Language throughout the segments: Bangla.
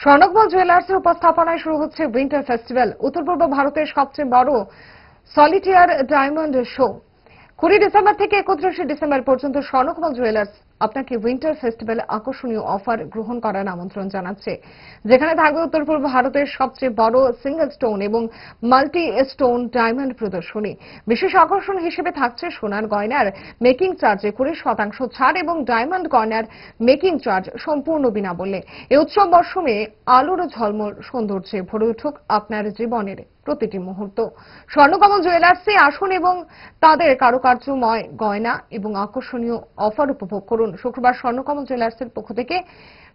স্বর্ণকমল জুয়েলার্সের উপস্থাপনায় শুরু হচ্ছে উইন্টার ফেস্টিভ্যাল উত্তর পূর্ব ভারতের সবচেয়ে বড় সলিটিয়ার ডায়মন্ড শো কুড়ি ডিসেম্বর থেকে একত্রিশে ডিসেম্বর পর্যন্ত স্বর্ণকমল জুয়েলার্স আপনাকে উইন্টার ফেস্টিভ্যালে আকর্ষণীয় অফার গ্রহণ করার আমন্ত্রণ জানাচ্ছে, যেখানে থাকবে উত্তর পূর্ব ভারতের সবচেয়ে বড় সিঙ্গেল স্টোন এবং মাল্টি স্টোন ডায়মন্ড প্রদর্শনী। বিশেষ আকর্ষণ হিসেবে থাকছে সোনার গয়নার মেকিং চার্জে কুড়ি শতাংশ ছাড় এবং ডায়মন্ড গয়নার মেকিং চার্জ সম্পূর্ণ বিনামূল্যে। এই উৎসব মরশুমে আলোর ঝলমল, সৌন্দর্যে ভরে উঠুক আপনার জীবনের প্রতিটি মুহূর্ত। স্বর্ণকমল জুয়েলার্সে আসুন এবং তাদের কারুকার্যময় গয়না এবং আকর্ষণীয় অফার উপভোগ করুন। শুক্রবার স্বর্ণকমল জুয়েলার্সের পক্ষ থেকে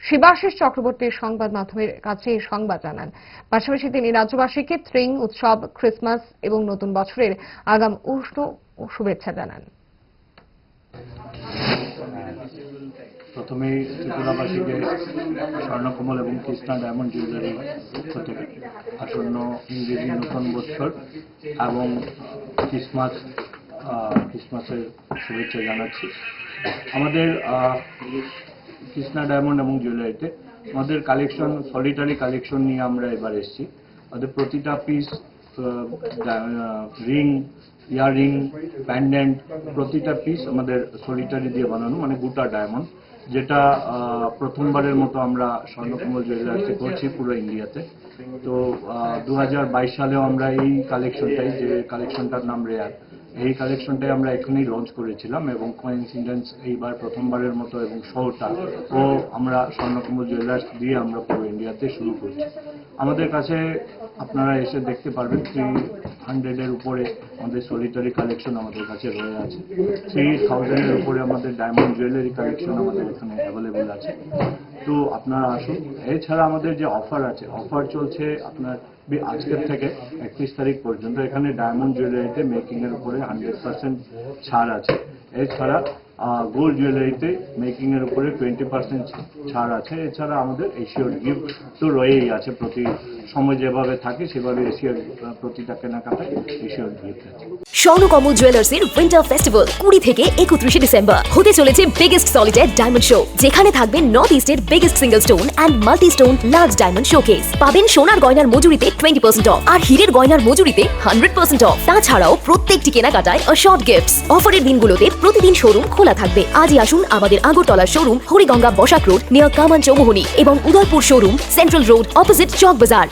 শিবাশিস চক্রবর্তী সংবাদ মাধ্যমের কাছে সংবাদ জানান। পাশাপাশি তিনি রাজ্যবাসীকে ত্রিং উৎসব, ক্রিসমাস এবং নতুন বছরের আগাম উষ্ণ শুভেচ্ছা জানান। প্রথমেই ত্রিপুরাবাসীকে স্বর্ণকমল এবং কৃষ্ণা ডায়মন্ড জুয়েলারির পক্ষ থেকে আসন্ন ইংরেজি নতুন বছর এবং ক্রিসমাস ক্রিসমাসের শুভেচ্ছা জানাচ্ছি। আমাদের কৃষ্ণা ডায়মন্ড এবং জুয়েলারিতে আমাদের কালেকশন সলিটারি কালেকশন নিয়ে আমরা এবার এসেছি। আমাদের প্রতিটা পিস রিং ইয়াররিং প্যান্ডেন্ট প্রতিটা পিস আমাদের সলিটারি দিয়ে বানানো মানে গোটা ডায়মন্ড যেটা প্রথমবারের মতো আমরা স্বর্ণকমল জুয়েলার্সে করছি পুরো ইন্ডিয়াতে তো দু হাজার বাইশ সালেও আমরা এই কালেকশনটাই যে কালেকশনটার নাম রেয়ার এই কালেকশনটাই আমরা এখনই লঞ্চ করেছিলাম এবং কোইন্সিডেন্স এইবার প্রথমবারের মতো এবং শোটা ও আমরা স্বর্ণকমল জুয়েলার্স দিয়ে আমরা পুরো ইন্ডিয়াতে শুরু করছি। আমাদের কাছে আপনারা এসে দেখতে পারবেন থ্রি হান্ড্রেডের উপরে আমাদের সলিটারি কালেকশন আমাদের কাছে রয়ে আছে। থ্রি থাউজেন্ডের উপরে আমাদের ডায়মন্ড জুয়েলারি কালেকশন আমাদের এখানে অ্যাভেলেবেল আছে। তো আপনারা আসুন। এছাড়া আমাদের যে অফার আছে অফার চলছে আপনার আজকের থেকে একত্রিশ তারিখ পর্যন্ত এখানে ডায়মন্ড জুয়েলারিতে মেকিং এর উপরে হান্ড্রেড পার্সেন্ট ছাড় আছে। এছাড়া গোল্ড জুয়েলারিতে এর উপরে টোয়েন্টি পার্সেন্ট ছাড় আছে। এছাড়া আমাদের এশিয়ার গিফট তো রয়েই আছে। প্রতি সময় যেভাবে থাকে, সেভাবে এশিয়ার প্রতিটা কেনাকাটায় এশিয়ার গিফট আছে। স্বর্ণকমল জুয়েলার্সের উইন্টার ফেস্টিভ্যাল কুড়ি থেকে একত্রিশে ডিসেম্বর হতে চলেছে বিগেস্ট সলিটার ডায়মন্ড শো যেখানে থাকবে নর্থ ইস্টের biggest single stone and multi stone large diamond showcase পাবেন সোনার গয়নার মজুরিতে টোয়েন্টি পার্সেন্ট অফ আর হীরের গয়নার মজুরিতে হান্ড্রেড পার্সেন্ট অফ তাছাড়াও প্রত্যেকটি কেনাকাটায় শর্ট গিফটস অফারের দিনগুলোতে প্রতিদিন শোরুম খোলা থাকবে। আজই আসুন আমাদের Agartala showroom Hariganga Basak road near Kaman Chowmuhani এবং Udaipur showroom central road opposite Chowk Bazar.